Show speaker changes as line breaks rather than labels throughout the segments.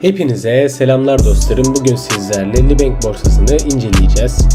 Hepinize selamlar dostlarım. Bugün sizlerle Libank borsasını inceleyeceğiz.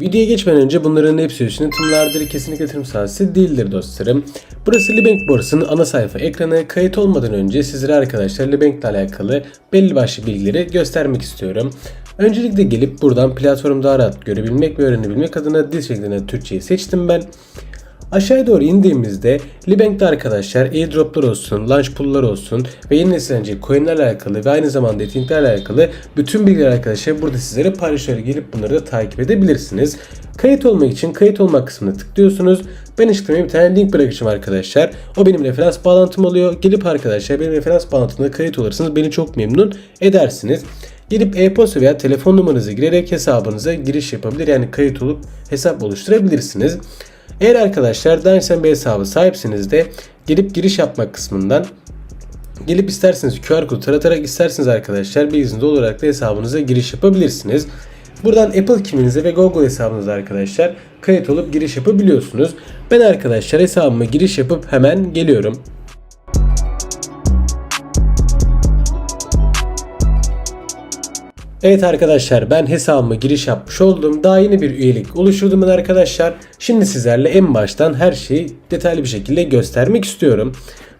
Videoya geçmeden önce bunların hepsi için tımlardır kesinlikle tım saati değildir dostlarım. Burası Libank borsasının ana sayfa ekranı. Kayıt olmadan önce sizlere arkadaşlar Libank ile alakalı belli başlı bilgileri göstermek istiyorum. Öncelikle gelip buradan platformu daha rahat görebilmek ve öğrenebilmek adına dil şeklinde Türkçeyi seçtim ben. Aşağıya doğru indiğimizde Libank'te arkadaşlar airdroplar olsun, launch pool'lar olsun ve yeni nesil coin'lerle alakalı ve aynı zamanda etkinliklerle alakalı bütün bilgiler arkadaşlar burada sizlere paylaşıyor. Gelip bunları da takip edebilirsiniz. Kayıt olmak için kayıt olmak kısmına tıklıyorsunuz. Ben açıklamaya bir tane link bırakacağım arkadaşlar. O benim referans bağlantım oluyor. Gelip arkadaşlar benim referans bağlantımda kayıt olursanız beni çok memnun edersiniz. Gelip e-posta veya telefon numaranızı girerek hesabınıza giriş yapabilir. Yani kayıt olup hesap oluşturabilirsiniz. Eğer arkadaşlar bir hesabı sahipsiniz de gelip giriş yapmak kısmından gelip isterseniz QR kodu taratarak isterseniz arkadaşlar bilginiz olarak da hesabınıza giriş yapabilirsiniz. Buradan Apple kimliğinize ve Google hesabınıza arkadaşlar kayıt olup giriş yapabiliyorsunuz. Ben arkadaşlar hesabıma giriş yapıp hemen geliyorum. Evet arkadaşlar ben hesabıma giriş yapmış oldum. Daha yeni bir üyelik oluşturdum arkadaşlar. Şimdi sizlerle en baştan her şeyi detaylı bir şekilde göstermek istiyorum.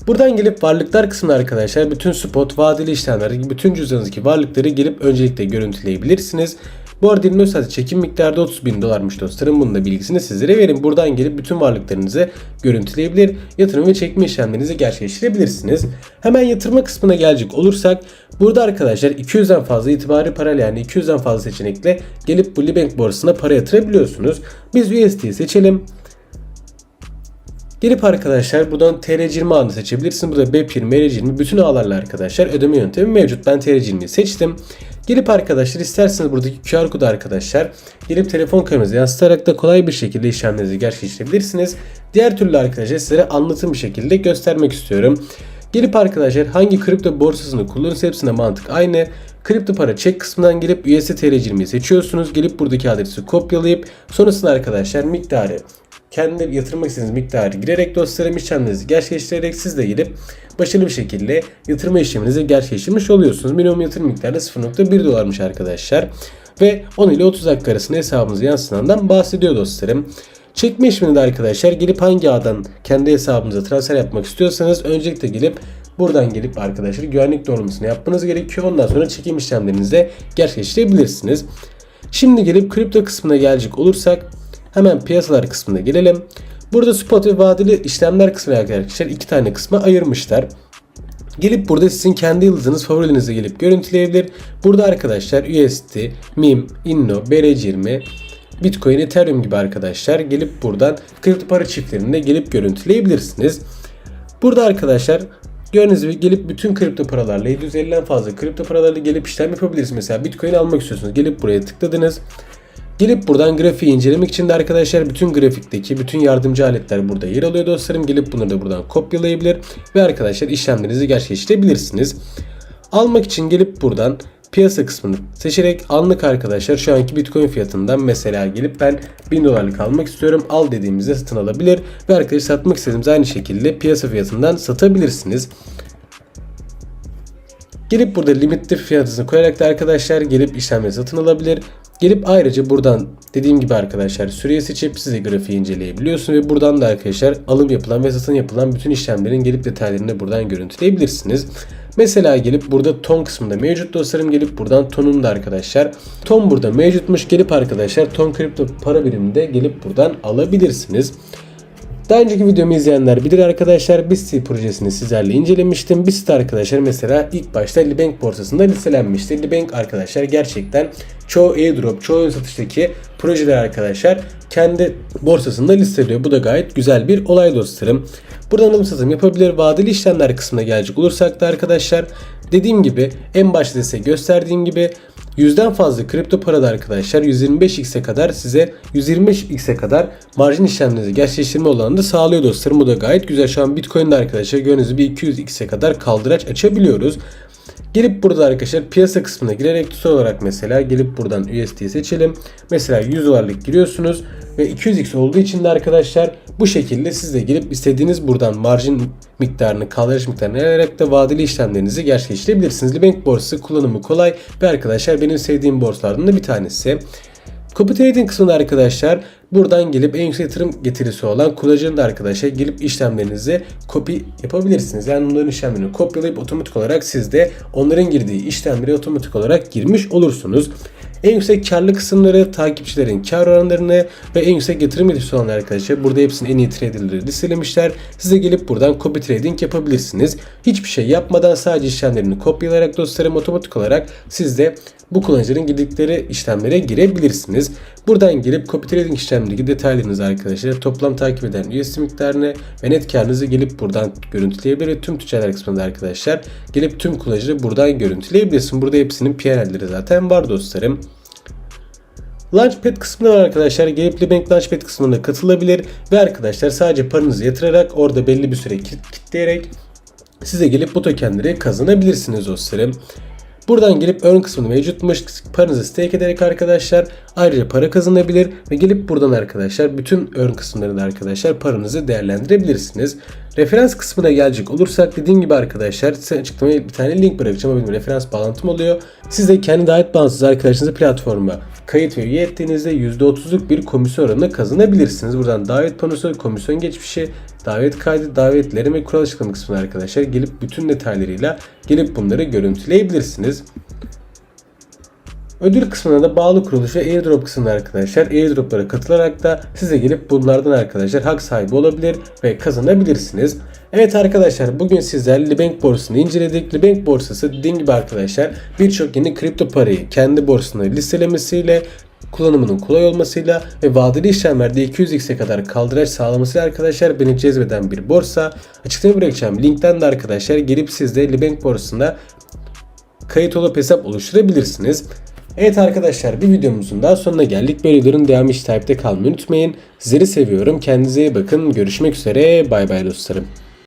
Buradan gelip varlıklar kısmına arkadaşlar bütün spot, vadeli işlemler, bütün cüzdanınızdaki varlıkları gelip öncelikle görüntüleyebilirsiniz. Bu arada Dinlosat çekim miktarı da 30 bin dolarmış dostlarım. Bunun da bilgisini sizlere verin. Buradan gelip bütün varlıklarınızı görüntüleyebilir, yatırım ve çekme işlemlerinizi gerçekleştirebilirsiniz. Hemen yatırma kısmına gelecek olursak burada arkadaşlar 200'den fazla itibari parayla yani 200'den fazla seçenekle gelip bu Libank borsasına para yatırabiliyorsunuz. Biz USD'yi seçelim. Gelip arkadaşlar buradan TR20 ağını seçebilirsiniz. Burada BEP20, MR20 bütün ağlarla arkadaşlar ödeme yöntemi mevcut. Ben TR20'yi seçtim. Gelip arkadaşlar isterseniz buradaki QR kodu arkadaşlar gelip telefon kameranızı yansıtarak da kolay bir şekilde işlemlerinizi gerçekleştirebilirsiniz. Diğer türlü arkadaşlar sizlere anlatım bir şekilde göstermek istiyorum. Gelip arkadaşlar hangi kripto borsasını kullanırsa hepsine mantık aynı. Kripto para çek kısmından gelip USD TR20'yi seçiyorsunuz. Gelip buradaki adresi kopyalayıp sonrasında arkadaşlar miktarı kendi yatırmak istediğiniz miktarı girerek dostlarım işlemlerinizi gerçekleştirerek siz de gelip başarılı bir şekilde yatırma işleminizi gerçekleştirmiş oluyorsunuz. Minimum yatırım miktarı 0.1 dolarmış arkadaşlar. Ve 10 ile 30 dakika arasında hesabınıza yansınandan bahsediyor dostlarım. Çekme işleminde arkadaşlar gelip hangi ağdan kendi hesabınıza transfer yapmak istiyorsanız öncelikle gelip buradan gelip arkadaşlar güvenlik doğrultusunu yapmanız gerekiyor. Ondan sonra çekim işlemlerinizi de gerçekleştirebilirsiniz. Şimdi gelip kripto kısmına gelecek olursak Hemen piyasalar kısmına gelelim. Burada spot ve vadeli işlemler kısmı arkadaşlar iki tane kısma ayırmışlar. Gelip burada sizin kendi yıldızınız favorilerinize gelip görüntüleyebilir. Burada arkadaşlar USD, MIM, Inno, BR20, Bitcoin, Ethereum gibi arkadaşlar gelip buradan kripto para çiftlerinde gelip görüntüleyebilirsiniz. Burada arkadaşlar Gördüğünüz gibi gelip bütün kripto paralarla 750'den fazla kripto paralarla gelip işlem yapabilirsiniz. Mesela Bitcoin almak istiyorsunuz. Gelip buraya tıkladınız. Gelip buradan grafiği incelemek için de arkadaşlar bütün grafikteki bütün yardımcı aletler burada yer alıyor dostlarım. Gelip bunları da buradan kopyalayabilir ve arkadaşlar işlemlerinizi gerçekleştirebilirsiniz. Almak için gelip buradan piyasa kısmını seçerek anlık arkadaşlar şu anki bitcoin fiyatından mesela gelip ben 1000 dolarlık almak istiyorum al dediğimizde satın alabilir ve arkadaşlar satmak istediğimiz aynı şekilde piyasa fiyatından satabilirsiniz. Gelip burada limitli fiyatını koyarak da arkadaşlar gelip işlemleri satın alabilir. Gelip ayrıca buradan dediğim gibi arkadaşlar süreyi seçip size grafiği inceleyebiliyorsun ve buradan da arkadaşlar alım yapılan ve satın yapılan bütün işlemlerin gelip detaylarını buradan görüntüleyebilirsiniz. Mesela gelip burada ton kısmında mevcut dostlarım gelip buradan tonunu da arkadaşlar. Ton burada mevcutmuş gelip arkadaşlar ton kripto para biriminde gelip buradan alabilirsiniz. Daha önceki videomu izleyenler bilir arkadaşlar. BIST projesini sizlerle incelemiştim. BIST arkadaşlar mesela ilk başta Libank borsasında listelenmişti. Libank arkadaşlar gerçekten çoğu airdrop, çoğu satıştaki projeler arkadaşlar kendi borsasında listeliyor. Bu da gayet güzel bir olay dostlarım. Buradan alım yapabilir. Vadeli işlemler kısmına gelecek olursak da arkadaşlar dediğim gibi en başta size gösterdiğim gibi Yüzden fazla kripto parada arkadaşlar 125x'e kadar size 125x'e kadar marjin işlemlerinizi gerçekleştirme olanını sağlıyor dostlarım. Bu da gayet güzel. Şu an Bitcoin'de arkadaşlar gördüğünüz gibi 200x'e kadar kaldıraç açabiliyoruz. Gelip burada arkadaşlar piyasa kısmına girerek tutar olarak mesela gelip buradan USD seçelim. Mesela 100 dolarlık giriyorsunuz ve 200x olduğu için de arkadaşlar bu şekilde siz de gelip istediğiniz buradan marjin miktarını, kaldıraç miktarını alarak da vadeli işlemlerinizi gerçekleştirebilirsiniz. Libank borsası kullanımı kolay ve arkadaşlar benim sevdiğim borsalardan da bir tanesi. Copy Trading kısmında arkadaşlar buradan gelip en yüksek yatırım getirisi olan kullanıcının da arkadaşlar gelip işlemlerinizi copy yapabilirsiniz. Yani onların işlemlerini kopyalayıp otomatik olarak siz de onların girdiği işlemleri otomatik olarak girmiş olursunuz. En yüksek karlı kısımları, takipçilerin kar oranlarını ve en yüksek yatırım getirisi olan arkadaşlar burada hepsinin en iyi traderleri listelemişler. Siz de gelip buradan copy trading yapabilirsiniz. Hiçbir şey yapmadan sadece işlemlerini kopyalayarak dostlarım otomatik olarak siz de bu kullanıcıların girdikleri işlemlere girebilirsiniz. Buradan girip copy trading işlemindeki detaylarınızı arkadaşlar toplam takip eden USD miktarını ve net karınızı gelip buradan görüntüleyebilir. ve Tüm tüccarlar kısmında arkadaşlar gelip tüm kullanıcıları buradan görüntüleyebilirsin. Burada hepsinin PNL'leri zaten var dostlarım. Launchpad kısmında var arkadaşlar. Gelip Libank Launchpad kısmına katılabilir ve arkadaşlar sadece paranızı yatırarak orada belli bir süre kitleyerek size gelip bu tokenleri kazanabilirsiniz dostlarım. Buradan gelip earn kısmında mevcutmuş paranızı stake ederek arkadaşlar ayrıca para kazanabilir ve gelip buradan arkadaşlar bütün earn kısımlarında arkadaşlar paranızı değerlendirebilirsiniz. Referans kısmına gelecek olursak dediğim gibi arkadaşlar size açıklamaya bir tane link bırakacağım. Benim referans bağlantım oluyor. Siz de kendi davet bağımsız arkadaşınızı platforma kayıt ve üye ettiğinizde %30'luk bir komisyon oranı kazanabilirsiniz. Buradan davet panosu, komisyon geçmişi, davet kaydı, davetleri ve kural açıklama kısmına arkadaşlar gelip bütün detaylarıyla gelip bunları görüntüleyebilirsiniz. Ödül kısmına da bağlı kuruluş ve airdrop kısmında arkadaşlar airdroplara katılarak da size gelip bunlardan arkadaşlar hak sahibi olabilir ve kazanabilirsiniz. Evet arkadaşlar bugün sizler Libank borsasını inceledik. Libank borsası dediğim gibi arkadaşlar birçok yeni kripto parayı kendi borsasına listelemesiyle kullanımının kolay olmasıyla ve vadeli işlemlerde 200x'e kadar kaldıraç sağlamasıyla arkadaşlar beni cezbeden bir borsa. Açıklamaya bırakacağım linkten de arkadaşlar gelip siz de Libank borsasında kayıt olup hesap oluşturabilirsiniz. Evet arkadaşlar bir videomuzun daha sonuna geldik. Böyle videoların devamı hiç takipte kalmayı unutmayın. Sizleri seviyorum. Kendinize iyi bakın. Görüşmek üzere. Bay bay dostlarım.